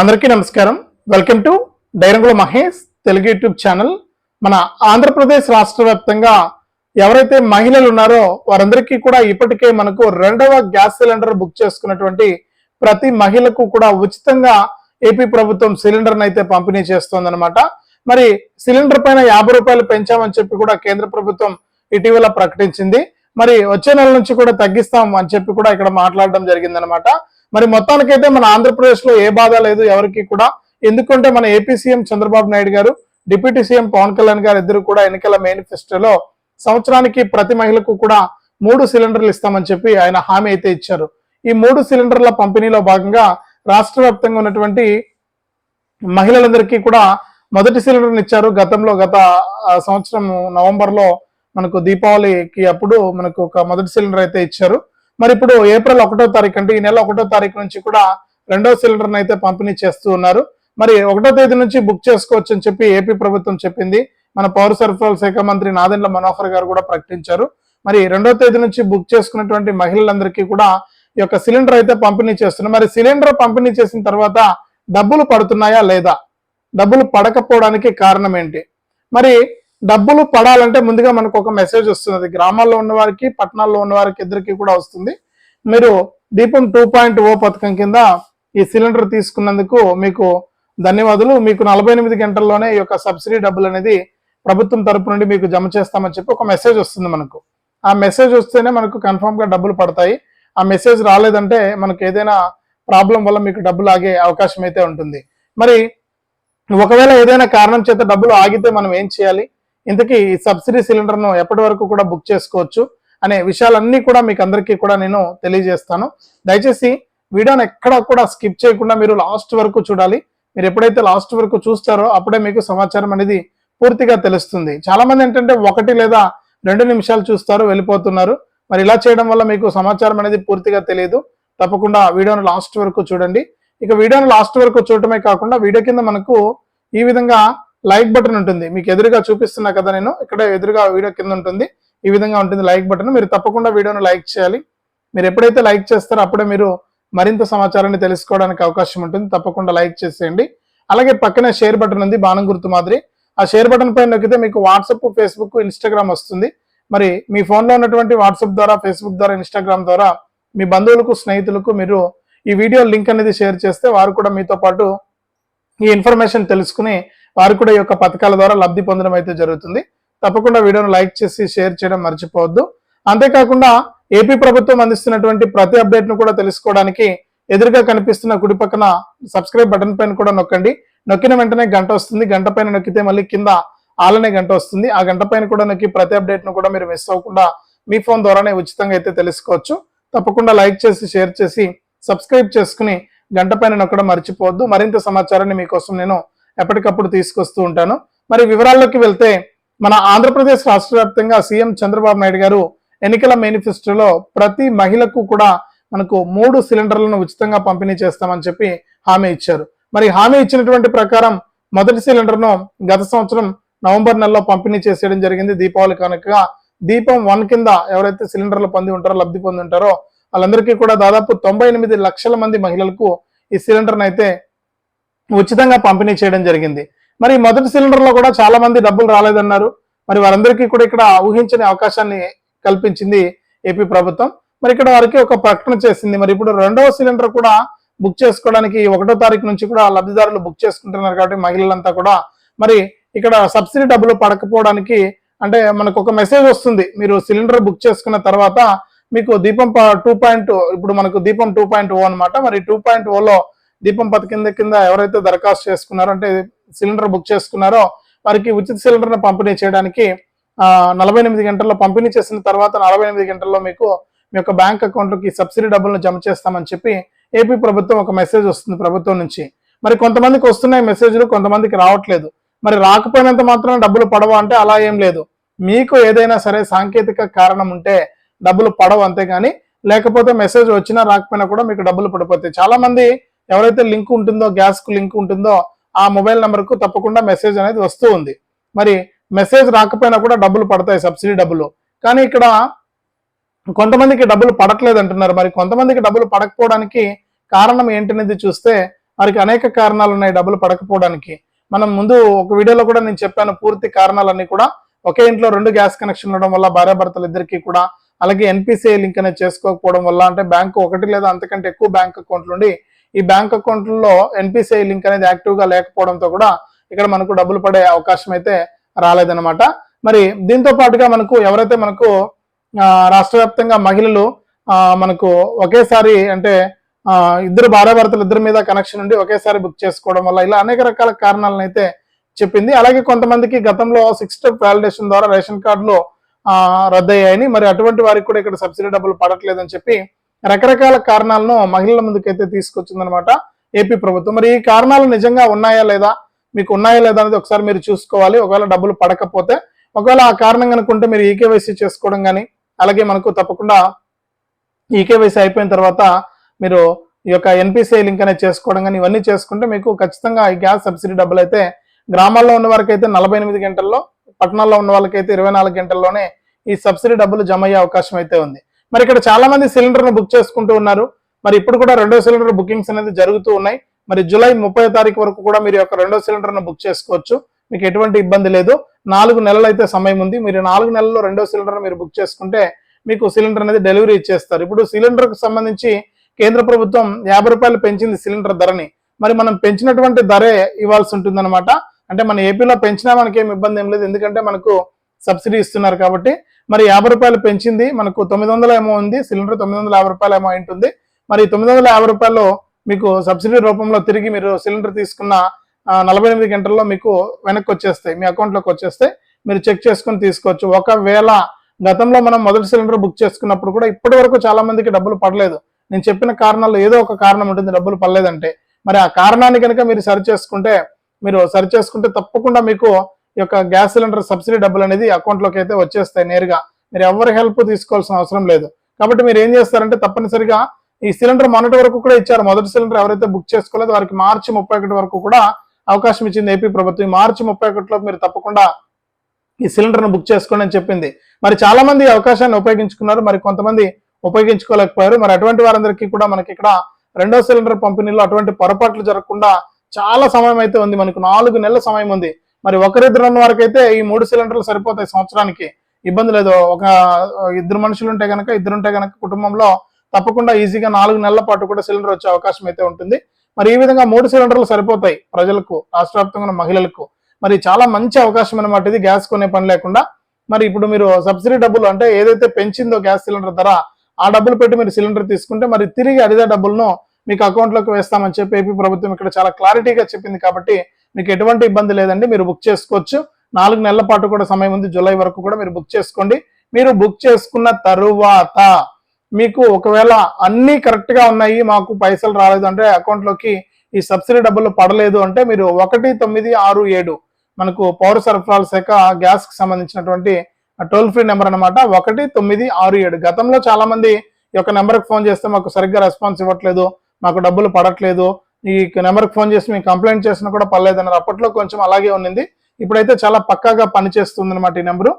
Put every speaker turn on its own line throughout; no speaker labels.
అందరికీ నమస్కారం. Welcome to Dairangula Mahesh Telugu YouTube channel. మన ఆంధ్రప్రదేశ్ రాష్ట్ర వ్యాప్తంగా ఎవరైతే మహిళలు ఉన్నారో వారందరికీ కూడా ఇప్పటికే మనకు రెండవ గ్యాస్ సిలిండర్ బుక్ చేసుకున్నటువంటి ప్రతి మహిళకు కూడా ఉచితంగా ఏపీ ప్రభుత్వం సిలిండర్ అయితే పంపిణీ చేస్తోందనమాట మరి సిలిండర్ పైన యాభై రూపాయలు పెంచామని చెప్పి కూడా కేంద్ర ప్రభుత్వం ఇటీవల ప్రకటించింది. మరి వచ్చే నెల నుంచి కూడా తగ్గిస్తాం అని చెప్పి కూడా ఇక్కడ మాట్లాడడం జరిగిందనమాట మరి మొత్తానికైతే మన ఆంధ్రప్రదేశ్లో ఏ బాధ లేదు ఎవరికి కూడా. ఎందుకంటే మన ఏపీ సీఎం చంద్రబాబు నాయుడు గారు డిప్యూటీ సీఎం పవన్ కళ్యాణ్ గారు ఇద్దరు కూడా ఎన్నికల మేనిఫెస్టోలో సంవత్సరానికి ప్రతి మహిళకు కూడా మూడు సిలిండర్లు ఇస్తామని చెప్పి ఆయన హామీ అయితే ఇచ్చారు. ఈ మూడు సిలిండర్ల పంపిణీలో భాగంగా రాష్ట్ర వ్యాప్తంగా ఉన్నటువంటి మహిళలందరికీ కూడా మొదటి సిలిండర్ ఇచ్చారు. గతంలో గత సంవత్సరం నవంబర్లో మనకు దీపావళికి అప్పుడు మనకు ఒక మొదటి సిలిండర్ అయితే ఇచ్చారు. మరి ఇప్పుడు ఏప్రిల్ ఒకటో తారీఖు అంటే ఈ నెల ఒకటో తారీఖు నుంచి కూడా రెండో సిలిండర్ అయితే పంపిణీ చేస్తూ ఉన్నారు. మరి ఒకటో తేదీ నుంచి బుక్ చేసుకోవచ్చు అని చెప్పి ఏపీ ప్రభుత్వం చెప్పింది. మన పౌర సరఫరాల శాఖ మంత్రి నాదెండ్ల మనోహర్ గారు కూడా ప్రకటించారు. మరి రెండో తేదీ నుంచి బుక్ చేసుకున్నటువంటి మహిళలందరికీ కూడా ఈ యొక్క సిలిండర్ అయితే పంపిణీ చేస్తున్నారు. మరి సిలిండర్ పంపిణీ చేసిన తర్వాత డబ్బులు పడుతున్నాయా లేదా? డబ్బులు పడకపోవడానికి కారణం ఏంటి? మరి డబ్బులు పడాలంటే ముందుగా మనకు ఒక మెసేజ్ వస్తుంది గ్రామాల్లో ఉన్న వారికి పట్టణాల్లో ఉన్న వారికి ఇద్దరికి కూడా వస్తుంది. మీరు దీపం టూ పాయింట్ ఓ పథకం కింద ఈ సిలిండర్ తీసుకున్నందుకు మీకు ధన్యవాదాలు. మీకు నలభై ఎనిమిది గంటల్లోనే ఈ యొక్క సబ్సిడీ డబ్బులు అనేది ప్రభుత్వం తరపు నుండి మీకు జమ చేస్తామని చెప్పి ఒక మెసేజ్ వస్తుంది మనకు. ఆ మెసేజ్ వస్తేనే మనకు కన్ఫామ్గా డబ్బులు పడతాయి. ఆ మెసేజ్ రాలేదంటే మనకు ఏదైనా ప్రాబ్లం వల్ల మీకు డబ్బులు ఆగే అవకాశం అయితే ఉంటుంది. మరి ఒకవేళ ఏదైనా కారణం చేత డబ్బులు ఆగితే మనం ఏం చేయాలి? ఇంతకీ ఈ సబ్సిడీ సిలిండర్ను ఎప్పటి వరకు కూడా బుక్ చేసుకోవచ్చు అనే విషయాలన్నీ కూడా మీకు అందరికీ కూడా నేను తెలియజేస్తాను. దయచేసి వీడియోని ఎక్కడా కూడా స్కిప్ చేయకుండా మీరు లాస్ట్ వరకు చూడాలి. మీరు ఎప్పుడైతే లాస్ట్ వరకు చూస్తారో అప్పుడే మీకు సమాచారం అనేది పూర్తిగా తెలుస్తుంది. చాలామంది ఏంటంటే ఒకటి లేదా రెండు నిమిషాలు చూస్తారు వెళ్ళిపోతున్నారు. మరి ఇలా చేయడం వల్ల మీకు సమాచారం అనేది పూర్తిగా తెలియదు. తప్పకుండా వీడియోను లాస్ట్ వరకు చూడండి. ఇక వీడియోను లాస్ట్ వరకు చూడటమే కాకుండా వీడియో కింద మనకు ఈ విధంగా లైక్ బటన్ ఉంటుంది. మీకు ఎదురుగా చూపిస్తున్నా కదా నేను ఇక్కడ ఎదురుగా వీడియో కింద ఉంటుంది. ఈ విధంగా ఉంటుంది లైక్ బటన్. మీరు తప్పకుండా వీడియోను లైక్ చేయాలి. మీరు ఎప్పుడైతే లైక్ చేస్తారో అప్పుడే మీరు మరింత సమాచారాన్ని తెలుసుకోవడానికి అవకాశం ఉంటుంది. తప్పకుండా లైక్ చేసేయండి. అలాగే పక్కనే షేర్ బటన్ ఉంది బాణం గుర్తు మాదిరి. ఆ షేర్ బటన్ పైన నొక్కితే మీకు వాట్సాప్ ఫేస్బుక్ ఇన్స్టాగ్రామ్ వస్తుంది. మరి మీ ఫోన్లో ఉన్నటువంటి వాట్సాప్ ద్వారా ఫేస్బుక్ ద్వారా ఇన్స్టాగ్రామ్ ద్వారా మీ బంధువులకు స్నేహితులకు మీరు ఈ వీడియో లింక్ అనేది షేర్ చేస్తే వారు కూడా మీతో పాటు ఈ ఇన్ఫర్మేషన్ తెలుసుకుని వారు కూడా ఈ యొక్క పథకాల ద్వారా లబ్ధి పొందడం అయితే జరుగుతుంది. తప్పకుండా వీడియోను లైక్ చేసి షేర్ చేయడం మర్చిపోవద్దు. అంతేకాకుండా ఏపీ ప్రభుత్వం అందిస్తున్నటువంటి ప్రతి అప్డేట్ను కూడా తెలుసుకోవడానికి ఎదురుగా కనిపిస్తున్న కుడి పక్కన సబ్స్క్రైబ్ బటన్ పైన కూడా నొక్కండి. నొక్కిన వెంటనే గంట వస్తుంది. గంట పైన నొక్కితే మళ్ళీ కింద ఆలనే గంట వస్తుంది. ఆ గంట పైన కూడా నొక్కి ప్రతి అప్డేట్ను కూడా మీరు మిస్ అవ్వకుండా మీ ఫోన్ ద్వారానే ఉచితంగా అయితే తెలుసుకోవచ్చు. తప్పకుండా లైక్ చేసి షేర్ చేసి సబ్స్క్రైబ్ చేసుకుని గంట పైన నొక్కడం మర్చిపోవద్దు. మరింత సమాచారాన్ని మీకోసం నేను ఎప్పటికప్పుడు తీసుకొస్తూ ఉంటాను. మరి వివరాల్లోకి వెళ్తే మన ఆంధ్రప్రదేశ్ రాష్ట్ర వ్యాప్తంగా సీఎం చంద్రబాబు నాయుడు గారు ఎన్నికల మేనిఫెస్టోలో ప్రతి మహిళకు కూడా మనకు మూడు సిలిండర్లను ఉచితంగా పంపిణీ చేస్తామని చెప్పి హామీ ఇచ్చారు. మరి హామీ ఇచ్చినటువంటి ప్రకారం మొదటి సిలిండర్ను గత సంవత్సరం నవంబర్ నెలలో పంపిణీ చేసేయడం జరిగింది. దీపావళి కనుక దీపం వన్ కింద ఎవరైతే సిలిండర్లు పొంది ఉంటారో లబ్ధి పొంది ఉంటారో వాళ్ళందరికీ కూడా దాదాపు తొంభై ఎనిమిది లక్షల మంది మహిళలకు ఈ సిలిండర్ను అయితే ఉచితంగా పంపిణీ చేయడం జరిగింది. మరి మొదటి సిలిండర్లో కూడా చాలా మంది డబ్బులు రాలేదన్నారు. మరి వారందరికీ కూడా ఇక్కడ ఊహించని అవకాశాన్ని కల్పించింది ఏపీ ప్రభుత్వం. మరి ఇక్కడ వారికి ఒక ప్రకటన చేసింది. మరి ఇప్పుడు రెండవ సిలిండర్ కూడా బుక్ చేసుకోవడానికి ఒకటో తారీఖు నుంచి కూడా లబ్ధిదారులు బుక్ చేసుకుంటున్నారు కాబట్టి మహిళలంతా కూడా మరి ఇక్కడ సబ్సిడీ డబ్బులు పడకపోవడానికి అంటే మనకు ఒక మెసేజ్ వస్తుంది. మీరు సిలిండర్ బుక్ చేసుకున్న తర్వాత మీకు దీపం టూ పాయింట్ ఇప్పుడు మనకు దీపం టూ పాయింట్ ఓ అనమాట మరి టూ పాయింట్ ఓలో దీపం పథకం కింద ఎవరైతే దరఖాస్తు చేసుకున్నారో అంటే సిలిండర్ బుక్ చేసుకున్నారో వారికి ఉచిత సిలిండర్ను పంపిణీ చేయడానికి నలభై ఎనిమిది గంటల్లో పంపిణీ చేసిన తర్వాత నలభై ఎనిమిది గంటల్లో మీకు మీ యొక్క బ్యాంక్ అకౌంట్కి సబ్సిడీ డబ్బులను జమ చేస్తామని చెప్పి ఏపీ ప్రభుత్వం ఒక మెసేజ్ వస్తుంది ప్రభుత్వం నుంచి. మరి కొంతమందికి వస్తున్నాయి మెసేజ్లు కొంతమందికి రావట్లేదు. మరి రాకపోయినంత మాత్రం డబ్బులు పడవా అంటే అలా ఏం లేదు. మీకు ఏదైనా సరే సాంకేతిక కారణం ఉంటే డబ్బులు పడవు అంతేగాని లేకపోతే మెసేజ్ వచ్చినా రాకపోయినా కూడా మీకు డబ్బులు పడిపోతాయి. చాలా మంది ఎవరైతే లింక్ ఉంటుందో గ్యాస్కు లింక్ ఉంటుందో ఆ మొబైల్ నెంబర్కు తప్పకుండా మెసేజ్ అనేది వస్తూ ఉంది. మరి మెసేజ్ రాకపోయినా కూడా డబ్బులు పడతాయి సబ్సిడీ డబ్బులు. కానీ ఇక్కడ కొంతమందికి డబ్బులు పడట్లేదు అంటున్నారు. మరి కొంతమందికి డబ్బులు పడకపోవడానికి కారణం ఏంటనేది చూస్తే వారికి అనేక కారణాలు ఉన్నాయి డబ్బులు పడకపోవడానికి. మనం ముందు ఒక వీడియోలో కూడా నేను చెప్పాను పూర్తి కారణాలన్నీ కూడా ఒకే ఇంట్లో రెండు గ్యాస్ కనెక్షన్ ఉండడం వల్ల భార్యాభర్తలు ఇద్దరికి కూడా అలాగే ఎన్పిసిఐ లింక్ అనేది చేసుకోకపోవడం వల్ల అంటే బ్యాంకు ఒకటి లేదా అంతకంటే ఎక్కువ బ్యాంక్ అకౌంట్లు ఉండి ఈ బ్యాంక్ అకౌంట్లలో ఎన్పిసిఐ లింక్ అనేది యాక్టివ్గా లేకపోవడంతో కూడా ఇక్కడ మనకు డబ్బులు పడే అవకాశం అయితే రాలేదన్నమాట. మరి దీంతో పాటుగా మనకు ఎవరైతే మనకు రాష్ట్ర వ్యాప్తంగా మహిళలు మనకు ఒకేసారి అంటే ఇద్దరు భార్యాభర్తలు ఇద్దరి మీద కనెక్షన్ ఉండి ఒకేసారి బుక్ చేసుకోవడం వల్ల ఇలా అనేక రకాల కారణాలను అయితే చెప్పింది. అలాగే కొంతమందికి గతంలో సిక్స్ స్టెప్ వ్యాలిడేషన్ ద్వారా రేషన్ కార్డులో రద్దయ్యాయని. మరి అటువంటి వారికి కూడా ఇక్కడ సబ్సిడీ డబ్బులు పడట్లేదని చెప్పి రకరకాల కారణాలను మహిళల ముందుకైతే తీసుకొచ్చిందనమాట ఏపీ ప్రభుత్వం. మరి ఈ కారణాలు నిజంగా ఉన్నాయా లేదా? మీకు ఉన్నాయా లేదా అనేది ఒకసారి మీరు చూసుకోవాలి. ఒకవేళ డబ్బులు పడకపోతే ఒకవేళ ఆ కారణం అనుకుంటే మీరు ఈకేవైసీ చేసుకోవడం కానీ అలాగే మనకు తప్పకుండా ఈకేవైసీ అయిపోయిన తర్వాత మీరు ఈ యొక్క ఎన్పిసిఐ లింక్ అనేది చేసుకోవడం కానీ ఇవన్నీ చేసుకుంటే మీకు ఖచ్చితంగా ఈ గ్యాస్ సబ్సిడీ డబ్బులు అయితే గ్రామాల్లో ఉన్న వారికి అయితే నలభై ఎనిమిది గంటల్లో పట్టణాల్లో ఉన్న వాళ్ళకైతే ఇరవై నాలుగు గంటల్లోనే ఈ సబ్సిడీ డబ్బులు జమ అయ్యే అవకాశం అయితే ఉంది. మరి ఇక్కడ చాలా మంది సిలిండర్ను బుక్ చేసుకుంటూ ఉన్నారు. మరి ఇప్పుడు కూడా రెండో సిలిండర్ బుకింగ్స్ అనేది జరుగుతూ ఉన్నాయి. మరి జూలై ముప్పై తారీఖు వరకు కూడా మీరు యొక్క రెండో సిలిండర్ను బుక్ చేసుకోవచ్చు. మీకు ఎటువంటి ఇబ్బంది లేదు. నాలుగు నెలలు అయితే సమయం ఉంది. మీరు నాలుగు నెలల్లో రెండో సిలిండర్ మీరు బుక్ చేసుకుంటే మీకు సిలిండర్ అనేది డెలివరీ ఇచ్చేస్తారు. ఇప్పుడు సిలిండర్కు సంబంధించి కేంద్ర ప్రభుత్వం యాభై రూపాయలు పెంచింది సిలిండర్ ధరని. మరి మనం పెంచినటువంటి ధరే ఇవ్వాల్సి ఉంటుందన్నమాట. అంటే మన ఏపీలో పెంచినా మనకి ఏం ఇబ్బంది ఏం లేదు. ఎందుకంటే మనకు సబ్సిడీ ఇస్తున్నారు కాబట్టి మరి యాభై రూపాయలు పెంచింది మనకు తొమ్మిది వందల ఏమో ఉంది సిలిండర్ తొమ్మిది వందల యాభై రూపాయలు ఏమో ఉంటుంది మరి తొమ్మిది వందల యాభై రూపాయలు మీకు సబ్సిడీ రూపంలో తిరిగి మీరు సిలిండర్ తీసుకున్న నలభై ఎనిమిది గంటల్లో మీకు వెనక్కి వచ్చేస్తాయి మీ అకౌంట్లోకి వచ్చేస్తే మీరు చెక్ చేసుకుని తీసుకోవచ్చు. ఒకవేళ గతంలో మనం మొదటి సిలిండర్ బుక్ చేసుకున్నప్పుడు కూడా ఇప్పటి వరకు చాలా మందికి డబ్బులు పడలేదు. నేను చెప్పిన కారణాలు ఏదో ఒక కారణం ఉంటుంది డబ్బులు పడలేదంటే. మరి ఆ కారణాన్ని కనుక మీరు సరి చేసుకుంటే మీరు సరి చేసుకుంటే తప్పకుండా మీకు ఈ యొక్క గ్యాస్ సిలిండర్ సబ్సిడీ డబ్బులు అనేది అకౌంట్లోకి అయితే వచ్చేస్తాయి నేరుగా. మీరు ఎవరి హెల్ప్ తీసుకోవాల్సిన అవసరం లేదు. కాబట్టి మీరు ఏం చేస్తారంటే తప్పనిసరిగా ఈ సిలిండర్ మొన్నటి వరకు కూడా ఇచ్చారు. మొదటి సిలిండర్ ఎవరైతే బుక్ చేసుకోలేదో వారికి మార్చి ముప్పై ఒకటి వరకు కూడా అవకాశం ఇచ్చింది ఏపీ ప్రభుత్వం. ఈ మార్చి ముప్పై ఒకటిలో మీరు తప్పకుండా ఈ సిలిండర్ను బుక్ చేసుకోండి అని చెప్పింది. మరి చాలా మంది ఈ అవకాశాన్ని ఉపయోగించుకున్నారు. మరి కొంతమంది ఉపయోగించుకోలేకపోయారు. మరి అటువంటి వారందరికీ కూడా మనకి ఇక్కడ రెండో సిలిండర్ పంపిణీలో అటువంటి పొరపాట్లు జరగకుండా చాలా సమయం అయితే ఉంది. మనకు నాలుగు నెలల సమయం ఉంది. మరి ఒకరిద్దరు ఉన్న వారికి అయితే ఈ మూడు సిలిండర్లు సరిపోతాయి సంవత్సరానికి. ఇబ్బంది లేదు. ఒక ఇద్దరు మనుషులు ఉంటే కనుక ఇద్దరు ఉంటే కనుక కుటుంబంలో తప్పకుండా ఈజీగా నాలుగు నెలల పాటు కూడా సిలిండర్ వచ్చే అవకాశం అయితే ఉంటుంది. మరి ఈ విధంగా మూడు సిలిండర్లు సరిపోతాయి ప్రజలకు రాష్ట్ర వ్యాప్తంగా ఉన్న మహిళలకు. మరి చాలా మంచి అవకాశం అనమాట ఇది. గ్యాస్ కొనే పని లేకుండా. మరి ఇప్పుడు మీరు సబ్సిడీ డబ్బులు అంటే ఏదైతే పెంచిందో గ్యాస్ సిలిండర్ ధర ఆ డబ్బులు పెట్టి మీరు సిలిండర్ తీసుకుంటే మరి తిరిగి అడిగే డబ్బులను మీకు అకౌంట్లోకి వేస్తామని చెప్పి ఏపీ ప్రభుత్వం ఇక్కడ చాలా క్లారిటీగా చెప్పింది కాబట్టి మీకు ఎటువంటి ఇబ్బంది లేదండి మీరు బుక్ చేసుకోవచ్చు. నాలుగు నెలల పాటు కూడా సమయం ఉంది జూలై వరకు కూడా మీరు బుక్ చేసుకోండి. మీరు బుక్ చేసుకున్న తరువాత మీకు ఒకవేళ అన్ని కరెక్ట్గా ఉన్నాయి మాకు పైసలు రాలేదు అంటే అకౌంట్లోకి ఈ సబ్సిడీ డబ్బులు పడలేదు అంటే మీరు ఒకటి తొమ్మిది ఆరు ఏడు మనకు పౌర సరఫరాల శాఖ గ్యాస్కి సంబంధించినటువంటి టోల్ ఫ్రీ నెంబర్ అన్నమాట ఒకటి తొమ్మిది ఆరు ఏడు. గతంలో చాలా మంది ఈ యొక్క నెంబర్కి ఫోన్ చేస్తే మాకు సరిగ్గా రెస్పాన్స్ ఇవ్వట్లేదు. మాకు డబ్బులు పడట్లేదు ఈ నెంబర్కి ఫోన్ చేసి మేము కంప్లైంట్ చేసినా కూడా పర్లేదన్నారు అప్పట్లో కొంచెం అలాగే ఉన్నింది. ఇప్పుడైతే చాలా పక్కాగా పనిచేస్తుంది అనమాట ఈ నెంబరు.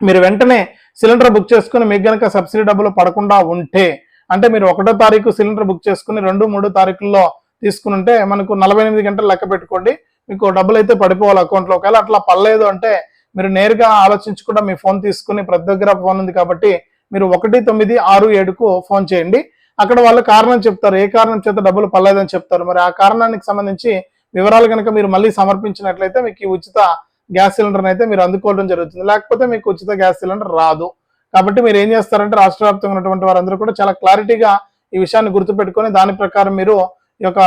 మీరు వెంటనే సిలిండర్ బుక్ చేసుకుని మీకు గనక సబ్సిడీ డబ్బులు పడకుండా ఉంటే అంటే మీరు ఒకటో తారీఖు సిలిండర్ బుక్ చేసుకుని రెండు మూడు తారీఖుల్లో తీసుకుని ఉంటే మనకు నలభై ఎనిమిది గంటలు లెక్క పెట్టుకోండి. మీకు డబ్బులు అయితే పడిపోవాలి అకౌంట్లో. ఒకవేళ అట్లా పడలేదు అంటే మీరు నేరుగా ఆలోచించకుండా మీ ఫోన్ తీసుకుని ప్రతి దగ్గర ఫోన్ ఉంది కాబట్టి మీరు ఒకటి తొమ్మిది ఆరు ఏడుకు ఫోన్ చేయండి. అక్కడ వాళ్ళు కారణం చెప్తారు. ఏ కారణం చేత డబ్బులు పడలేదని చెప్తారు. మరి ఆ కారణానికి సంబంధించి వివరాలు కనుక మీరు మళ్ళీ సమర్పించినట్లయితే మీకు ఈ ఉచిత గ్యాస్ సిలిండర్ అయితే మీరు అందుకోవడం జరుగుతుంది. లేకపోతే మీకు ఉచిత గ్యాస్ సిలిండర్ రాదు. కాబట్టి మీరు ఏం చేస్తారంటే రాష్ట్ర వ్యాప్తంగా ఉన్నటువంటి వారందరూ కూడా చాలా క్లారిటీగా ఈ విషయాన్ని గుర్తుపెట్టుకొని దాని ప్రకారం మీరు ఈ యొక్క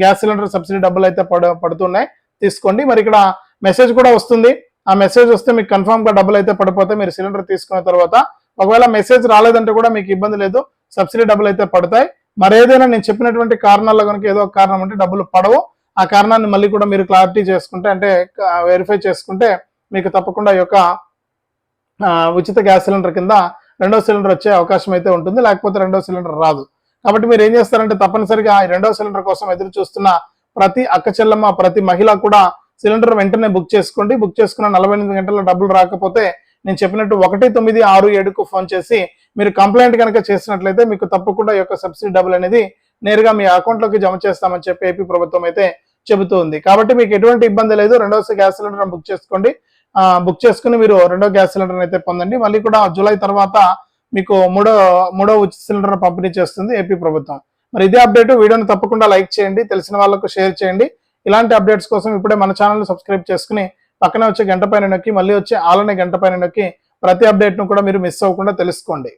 గ్యాస్ సిలిండర్ సబ్సిడీ డబ్బులు అయితే పడ పడుతున్నాయి. తీసుకోండి. మరి ఇక్కడ మెసేజ్ కూడా వస్తుంది. ఆ మెసేజ్ వస్తే మీకు కన్ఫామ్గా డబ్బులు అయితే పడిపోతే మీరు సిలిండర్ తీసుకున్న తర్వాత ఒకవేళ మెసేజ్ రాలేదంటే కూడా మీకు ఇబ్బంది లేదు. సబ్సిడీ డబ్బులు అయితే పడతాయి. మరేదైనా నేను చెప్పినటువంటి కారణాల్లో కనుక ఏదో ఒక కారణం అంటే డబ్బులు పడవు. ఆ కారణాన్ని మళ్ళీ కూడా మీరు క్లారిటీ చేసుకుంటే అంటే వెరిఫై చేసుకుంటే మీకు తప్పకుండా ఈ యొక్క ఉచిత గ్యాస్ సిలిండర్ కింద రెండో సిలిండర్ వచ్చే అవకాశం అయితే ఉంటుంది. లేకపోతే రెండో సిలిండర్ రాదు. కాబట్టి మీరు ఏం చేస్తారంటే తప్పనిసరిగా ఈ రెండో సిలిండర్ కోసం ఎదురు చూస్తున్న ప్రతి అక్క చెల్లమ్మ ప్రతి మహిళ కూడా సిలిండర్ వెంటనే బుక్ చేసుకోండి. బుక్ చేసుకున్న నలభై ఎనిమిది గంటల డబ్బులు రాకపోతే నేను చెప్పినట్టు ఒకటి తొమ్మిది ఆరు ఏడుకు ఫోన్ చేసి మీరు కంప్లైంట్ కనుక చేసినట్లయితే మీకు తప్పకుండా యొక్క సబ్సిడీ డబ్బులు అనేది నేరుగా మీ అకౌంట్లోకి జమ చేస్తామని చెప్పి ఏపీ ప్రభుత్వం అయితే చెబుతూ ఉంది కాబట్టి మీకు ఎటువంటి ఇబ్బంది లేదు. రెండవ గ్యాస్ సిలిండర్ బుక్ చేసుకోండి. బుక్ చేసుకుని మీరు రెండో గ్యాస్ సిలిండర్ అయితే పొందండి. మళ్ళీ కూడా జూలై తర్వాత మీకు మూడో మూడో ఉచిత సిలిండర్ పంపిణీ చేస్తుంది ఏపీ ప్రభుత్వం. మరి ఇదే అప్డేట్. వీడియోని తప్పకుండా లైక్ చేయండి. తెలిసిన వాళ్ళకు షేర్ చేయండి. ఇలాంటి అప్డేట్స్ కోసం ఇప్పుడే మన ఛానల్ సబ్స్క్రైబ్ చేసుకుని పక్కన వచ్చే గంట పైన నొక్కి మళ్ళీ వచ్చే ఆలనే గంట పైన నొక్కి ప్రతి అప్డేట్ను కూడా మీరు మిస్ అవ్వకుండా తెలుసుకోండి.